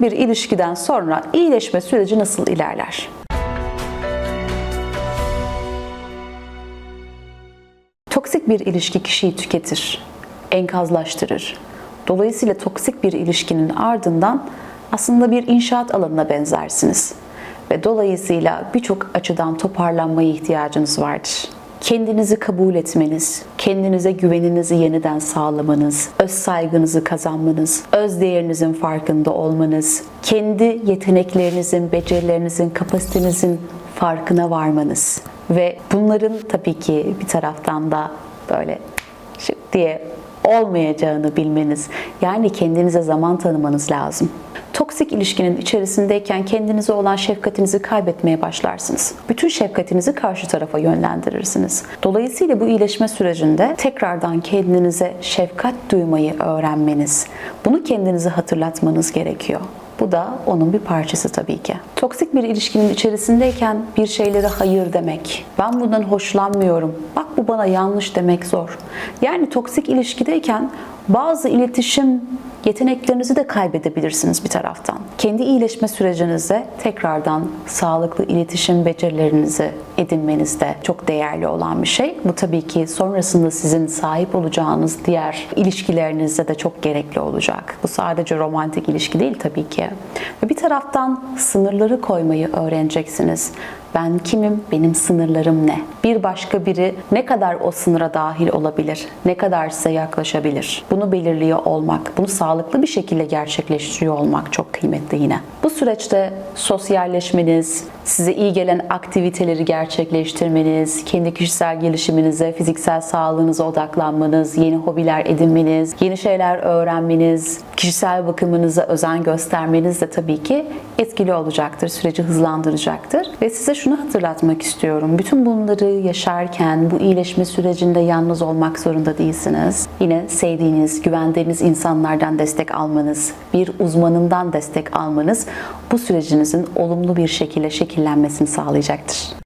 Bir ilişkiden sonra iyileşme süreci nasıl ilerler? Toksik bir ilişki kişiyi tüketir, enkazlaştırır. Dolayısıyla toksik bir ilişkinin ardından aslında bir inşaat alanına benzersiniz. Ve dolayısıyla birçok açıdan toparlanmaya ihtiyacınız vardır. Kendinizi kabul etmeniz, kendinize güveninizi yeniden sağlamanız, öz saygınızı kazanmanız, öz değerinizin farkında olmanız, kendi yeteneklerinizin, becerilerinizin, kapasitenizin farkına varmanız ve bunların tabii ki bir taraftan da böyle şık diye olmayacağını bilmeniz, yani kendinize zaman tanımanız lazım. Toksik ilişkinin içerisindeyken kendinize olan şefkatinizi kaybetmeye başlarsınız. Bütün şefkatinizi karşı tarafa yönlendirirsiniz. Dolayısıyla bu iyileşme sürecinde tekrardan kendinize şefkat duymayı öğrenmeniz, bunu kendinize hatırlatmanız gerekiyor. Bu da onun bir parçası tabii ki. Toksik bir ilişkinin içerisindeyken bir şeylere hayır demek, ben bundan hoşlanmıyorum, bak bu bana yanlış demek zor. Yani toksik ilişkideyken bazı iletişim yeteneklerinizi de kaybedebilirsiniz bir taraftan. Kendi iyileşme sürecinizde tekrardan sağlıklı iletişim becerilerinizi edinmeniz de çok değerli olan bir şey. Bu tabii ki sonrasında sizin sahip olacağınız diğer ilişkilerinizde de çok gerekli olacak. Bu sadece romantik ilişki değil tabii ki. Ve bir taraftan sınırları koymayı öğreneceksiniz. Ben kimim? Benim sınırlarım ne? Bir başka biri ne kadar o sınıra dahil olabilir? Ne kadar size yaklaşabilir? Bunu belirliyor olmak, bunu sağlıklı bir şekilde gerçekleştiriyor olmak çok kıymetli yine. Bu süreçte sosyalleşmeniz, size iyi gelen aktiviteleri gerçekleştirmeniz, kendi kişisel gelişiminize, fiziksel sağlığınıza odaklanmanız, yeni hobiler edinmeniz, yeni şeyler öğrenmeniz, kişisel bakımınıza özen göstermeniz de tabii ki etkili olacaktır, süreci hızlandıracaktır. Ve size şunu hatırlatmak istiyorum. Bütün bunları yaşarken bu iyileşme sürecinde yalnız olmak zorunda değilsiniz. Yine sevdiğiniz, güvendiğiniz insanlardan destek almanız, bir uzmanından destek almanız bu sürecinizin olumlu bir şekilde şekillenmesini sağlayacaktır.